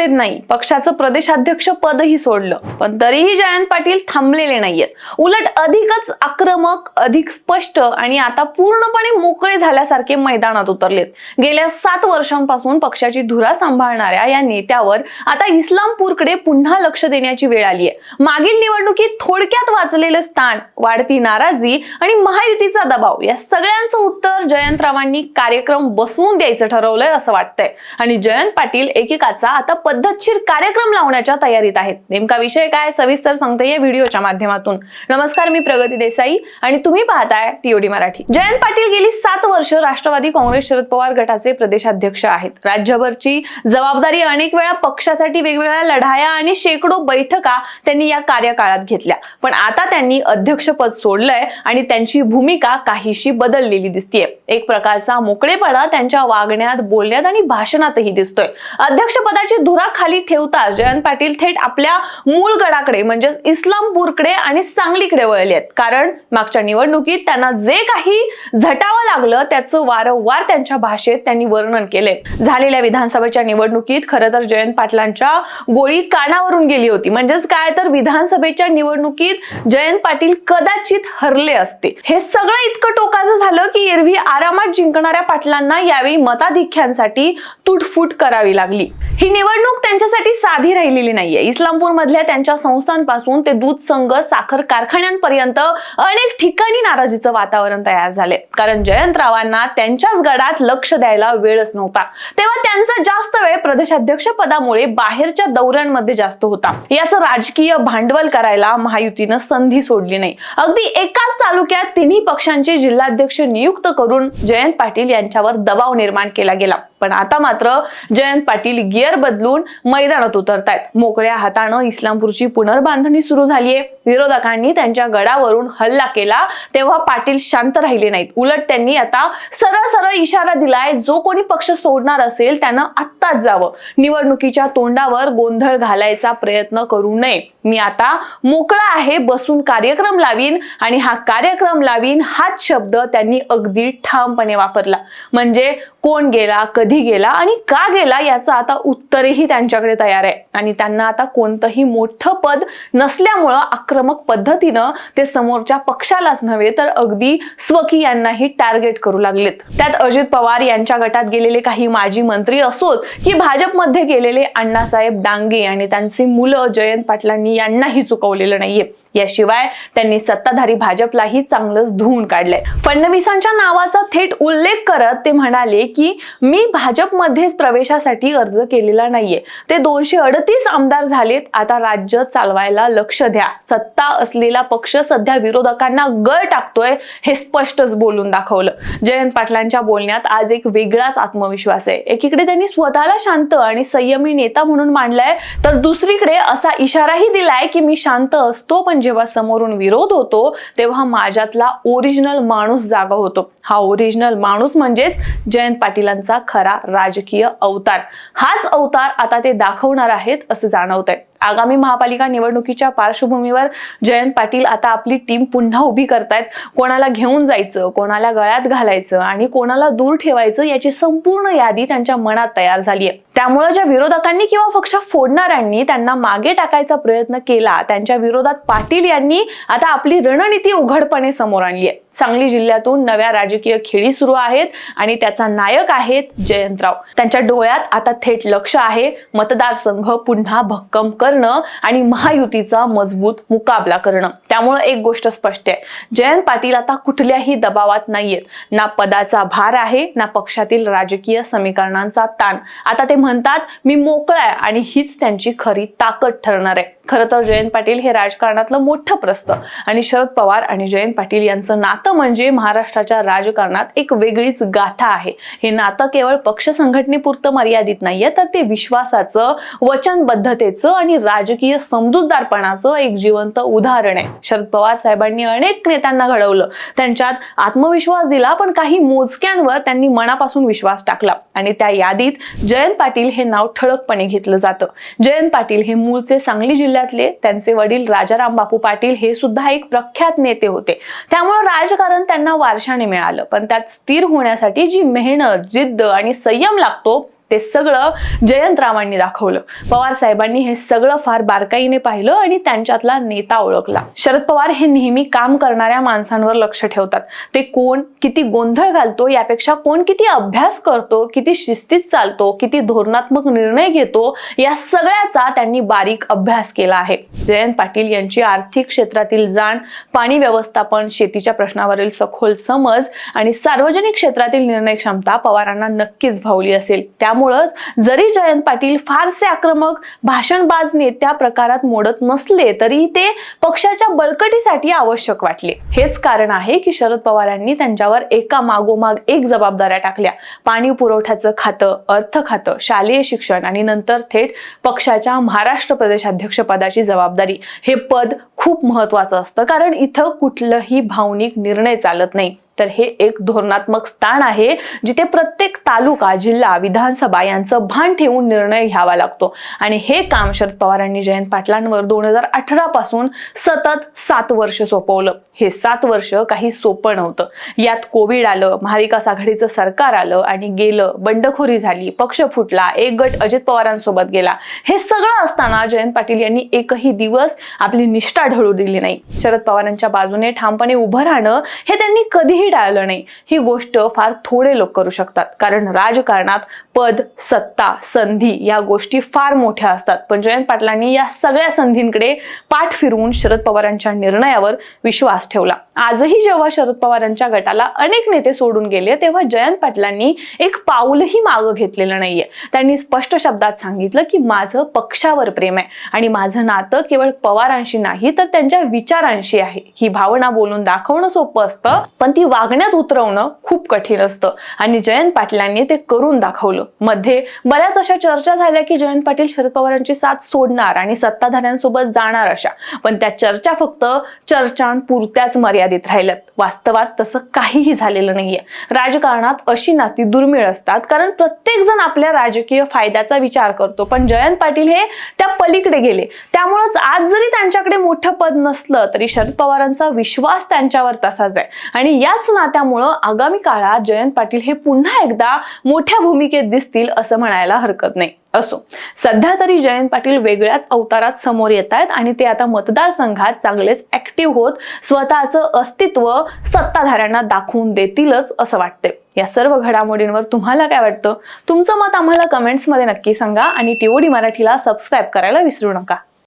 सत्तेत नाही. पक्षाचं प्रदेशाध्यक्ष पदही सोडलं. पण तरीही जयंत पाटील थांबलेले नाहीयेत. उलट अधिकच आक्रमक अधिक स्पष्ट आणि आता पूर्णपणे मोकळे झाल्यासारखे मैदानात उतरलेत. गेल्या सात वर्षांपासून पक्षाची धुरा सांभाळणाऱ्या या नेत्यावर आता इस्लामपूरकडे पुन्हा लक्ष देण्याची वेळ आली आहे. मागील निवडणुकीत थोडक्यात वाचलेलं स्थान वाढती नाराजी आणि महायुतीचा दबाव या सगळ्यांचं उत्तर जयंतरावांनी कार्यक्रम बसवून द्यायचं ठरवलंय असं वाटतंय. आणि जयंत पाटील एकेकाचा आता पद्धतशीर कार्यक्रम लावण्याच्या तयारीत आहेत. नेमका विषय काय सविस्तर सांगते या व्हिडिओच्या माध्यमातून. नमस्कार मी प्रगती देसाई आणि तुम्ही पाहताय टीओडी मराठी. जयंत पाटील गेली सात वर्ष राष्ट्रवादी काँग्रेस शरद पवार गटाचे प्रदेशाध्यक्ष आहेत. राज्यभरची जबाबदारी अनेक वेळा पक्षासाठी वेगवेगळ्या लढाया आणि शेकडो बैठका त्यांनी या कार्यकाळात घेतल्या. पण आता त्यांनी अध्यक्षपद सोडलंय आणि त्यांची भूमिका काहीशी बदललेली दिसतीये. एक प्रकारचा मोकळेपणा त्यांच्या वागण्यात बोलण्यात आणि भाषणातही दिसतोय. अध्यक्षपदाची धुरा खाली ठेवताच जयंत पाटील थेट आपल्या मूळ गडाकडे म्हणजेच इस्लामपूरकडे आणि सांगलीकडे वळले आहेत. कारण मागच्या निवडणुकीत त्यांना जे काही झटावं लागलं त्याचं वारंवार त्यांच्या भाषेत त्यांनी वर्णन केले. झालेल्या विधानसभेच्या निवडणुकीत खरं तर जयंत पाटलांच्या गोळी कानावरून गेली होती. म्हणजेच काय तर विधानसभेच्या निवडणुकीत जयंत पाटील कदाचित हरले असते. हे सगळं इतकं टोकाचं झालं की एरवी आरामात जिंकणाऱ्या पाटलांना यावेळी मताधिक्यांसाठी तुटफूट करावी लागली. ही निवडणूक त्यांच्यासाठी साधी राहिलेली नाहीये. इस्लामपूर मधल्या त्यांच्या संस्थांपासून ते दूध संघ साखर कारखान्यांपर्यंत अनेक ठिकाणी नाराजीचं वातावरण तयार झाले. कारण जयंतरावांना त्यांच्याच गडात लक्ष द्यायला वेळच नव्हता. तेव्हा त्यांचा जास्त वेळ प्रदेशाध्यक्ष पदामुळे बाहेरच्या दौऱ्यांमध्ये जास्त होता. याचं राजकीय भांडवल करायला महायुतीनं संधी सोडली नाही. अगदी एकाच तालुक्यात तिन्ही पक्षांचे जिल्हाध्यक्ष नियुक्त करून जयंत पाटील यांच्यावर दबाव निर्माण केला गेला. पण आता मात्र जयंत पाटील गिअर बदलून मैदानात उतरतायत. मोकळ्या हातानं इस्लामपूरची पुनर्बांधणी सुरू झालीये. विरोधकांनी त्यांच्या गडावरून हल्ला केला तेव्हा पाटील शांत राहिले नाहीत. उलट त्यांनी आता सरळ सरळ इशारा दिलाय जो कोणी पक्ष सोडणार असेल त्यानं आत्ताच जावं. निवडणुकीच्या तोंडावर गोंधळ घालायचा प्रयत्न करू नये. मी आता मोकळा आहे बसून कार्यक्रम लावीन आणि हा कार्यक्रम लावीन हाच शब्द त्यांनी अगदी ठामपणे वापरला. म्हणजे कोण गेला कधी गेला आणि का गेला याचं आता उत्तरही त्यांच्याकडे तयार आहे. आणि त्यांना आता कोणतंही मोठं पद नसल्यामुळं आक्रमक पद्धतीनं ते समोरच्या पक्षालाच नव्हे तर अगदी स्वकीयांनाही टार्गेट करू लागलेत. त्यात अजित पवार यांच्या गटात गेलेले काही माजी मंत्री असोत की भाजपमध्ये गेलेले अण्णासाहेब डांगे आणि त्यांची मुलं जयंत पाटलांनी यांनाही चुकवलेलं नाहीये. याशिवाय त्यांनी सत्ताधारी भाजपलाही चांगलंच धुवून काढलंय. फडणवीसांच्या नावाचा थेट उल्लेख करत ते म्हणाले की मी भाजपमध्येच प्रवेशासाठी अर्ज केलेला नाहीये. ते दोनशे अडतीस आमदार झालेत. आता राज्य चालवायला लक्ष द्या. सत्ता असलेला पक्ष सध्या विरोधकांना गळ टाकतोय हे स्पष्टच बोलून दाखवलं. जयंत पाटलांच्या बोलण्यात आज एक वेगळाच आत्मविश्वास आहे. एकीकडे त्यांनी स्वतःला शांत आणि संयमी नेता म्हणून मांडलाय तर दुसरीकडे असा इशाराही दिलाय की मी शांत असतो पण जेव्हा समोरून विरोध होतो तेव्हा माझ्यातला ओरिजिनल माणूस जागा होतो. हा ओरिजिनल माणूस म्हणजेच जयंत पाटीलांचा खरा राजकीय अवतार. हाच अवतार आता ते दाखवणार आहेत असं जाणवतंय. आगामी महापालिका निवडणुकीच्या पार्श्वभूमीवर जयंत पाटील आता आपली टीम पुन्हा उभी करतायत. कोणाला घेऊन जायचं कोणाला गळ्यात घालायचं आणि कोणाला दूर ठेवायचं याची संपूर्ण यादी त्यांच्या मनात तयार झाली आहे त्यामुळे ज्या विरोधकांनी किंवा पक्ष फोडणाऱ्यांनी त्यांना मागे टाकायचा प्रयत्न केला त्यांच्या विरोधात पाटील यांनी आता आपली रणनीती उघडपणे समोर आणली आहे सांगली जिल्ह्यातून नव्या राजकीय खेळी सुरू आहेत आणि त्याचा नायक आहेत जयंतराव. त्यांच्या डोळ्यात आता थेट लक्ष आहे. मतदारसंघ पुन्हा भक्कम करणं आणि महायुतीचा मजबूत मुकाबला करणं. त्यामुळे एक गोष्ट स्पष्ट आहे. जयंत पाटील आता कुठल्याही दबावात नाहीयेत. ना पदाचा भार आहे ना पक्षातील राजकीय समीकरणांचा ताण. आता ते म्हणतात मी मोकळा आहे आणि हीच त्यांची खरी ताकद ठरणार आहे. खरं तर जयंत पाटील हे राजकारणातलं मोठं प्रस्त. आणि शरद पवार आणि जयंत पाटील यांचं नातं म्हणजे महाराष्ट्राच्या राजकारणात एक वेगळीच गाथा आहे. हे नातं केवळ पक्ष संघटनेपुरतं मर्यादित नाहीये तर ते विश्वासाचं वचनबद्धतेचं आणि राजकीय समजूतदारपणाचं एक जिवंत उदाहरण आहे. शरद पवार साहेबांनी अनेक नेत्यांना घडवलं. त्यांच्यात आत्मविश्वास दिला पण काही मोजक्यांवर त्यांनी मनापासून विश्वास टाकला. आणि त्या यादीत जयंत पाटील हे नाव ठळकपणे घेतलं जातं. जयंत पाटील हे मूळचे सांगली जिल्ह्यात जिल्ह्यातले त्यांचे वडील राजाराम बापू पाटील हे सुद्धा एक प्रख्यात नेते होते. त्यामुळे राजकारण त्यांना वारशाने मिळालं. पण त्यात स्थिर होण्यासाठी जी मेहनत जिद्द आणि संयम लागतो ते सगळं जयंतरावांनी दाखवलं. पवार साहेबांनी हे सगळं फार बारकाईने पाहिलं आणि त्यांच्यातला नेता ओळखला. शरद पवार हे नेहमी काम करणाऱ्या माणसांवर लक्ष ठेवतात. ते कोण किती गोंधळ घालतो यापेक्षा कोण किती अभ्यास करतो किती शिस्तीत चालतो किती धोरणात्मक निर्णय घेतो या सगळ्याचा त्यांनी बारीक अभ्यास केला आहे. जयंत पाटील यांची आर्थिक क्षेत्रातील जाण पाणी व्यवस्थापन शेतीच्या प्रश्नावरील सखोल समज आणि सार्वजनिक क्षेत्रातील निर्णय क्षमता पवारांना नक्कीच भावली असेल. त्यामुळंच जरी जयंत पाटील फारसे आक्रमक भाषणबाज नेत्या प्रकारात मोडत नसले तरी ते पक्षाच्या बळकटीसाठी आवश्यक वाटले. हेच कारण आहे की शरद पवारांनी त्यांच्यावर एका मागोमाग एक जबाबदाऱ्या टाकल्या. पाणी पुरवठ्याचं खातं अर्थ खातं शालेय शिक्षण आणि नंतर थेट पक्षाच्या महाराष्ट्र प्रदेशाध्यक्ष पदाची जबाबदारी हे पद खूप महत्वाचं असतं कारण इथं कुठलंही भावनिक निर्णय चालत नाही. तर हे एक धोरणात्मक स्थान आहे जिथे प्रत्येक तालुका जिल्हा विधानसभा यांचं भान ठेवून निर्णय घ्यावा लागतो. आणि हे काम शरद पवारांनी जयंत पाटलांवर दोन हजार अठरा पासून सतत सात वर्ष सोपवलं. हे सात वर्ष काही सोपं नव्हतं. यात कोविड आलं महाविकास आघाडीचं सरकार आलं आणि गेलं बंडखोरी झाली पक्ष फुटला एक गट अजित पवारांसोबत गेला. हे सगळं असताना जयंत पाटील यांनी एकही दिवस आपली निष्ठा ढळू दिली नाही. शरद पवारांच्या बाजूने ठामपणे उभं राहणं हे त्यांनी कधीही टाळलं नाही ही गोष्ट फार थोडे लोक करू शकतात. कारण राजकारणात पद सत्ता संधी या गोष्टी फार मोठ्या असतात. पण जयंत पाटलांनी या सगळ्या संधींकडे पाठ फिरवून शरद पवारांच्या निर्णयावर विश्वास ठेवला. आजही जेव्हा शरद पवारांच्या गटाला अनेक नेते सोडून गेले तेव्हा जयंत पाटलांनी एक पाऊलही मागं घेतलेलं नाहीये. त्यांनी स्पष्ट शब्दात सांगितलं की माझं पक्षावर प्रेम आहे आणि माझं नातं केवळ पवारांशी नाही तर त्यांच्या विचारांशी आहे. ही भावना बोलून दाखवणं सोपं असतं पण ती वागण्यात उतरवणं खूप कठीण असतं. आणि जयंत पाटलांनी ते करून दाखवलं. मध्ये बऱ्याच अशा चर्चा झाल्या की जयंत पाटील शरद पवारांची साथ सोडणार आणि सत्ताधाऱ्यांसोबत जाणार अशा. पण त्या चर्चा फक्त चर्चांपुरत्याच मर्यादित राहिल्यात. वास्तवात तसं काहीही झालेलं नाहीये. राजकारणात अशी नाती दुर्मिळ असतात. कारण प्रत्येक जण आपल्या राजकीय फायद्याचा विचार करतो. पण जयंत पाटील हे त्या पलीकडे गेले. त्यामुळेच आज जरी त्यांच्याकडे मोठं पद नसलं तरी शरद पवारांचा विश्वास त्यांच्यावर तसाच आहे. आणि याच नात्यामुळं आगामी काळात जयंत पाटील हे पुन्हा एकदा मोठ्या भूमिकेत दिसतील असं म्हणायला हरकत नाही. असो सध्या तरी जयंत पाटील वेगळ्याच अवतारात समोर येत आहेत आणि ते आता मतदारसंघात चांगलेच ऍक्टिव्ह होत स्वतःचं अस्तित्व सत्ताधाऱ्यांना दाखवून देतीलच असं वाटतंय. या सर्व घडामोडींवर तुम्हाला काय वाटतं? तुमचं मत आम्हाला कमेंट्समध्ये नक्की सांगा आणि टीओडी मराठीला सबस्क्राईब करायला विसरू नका.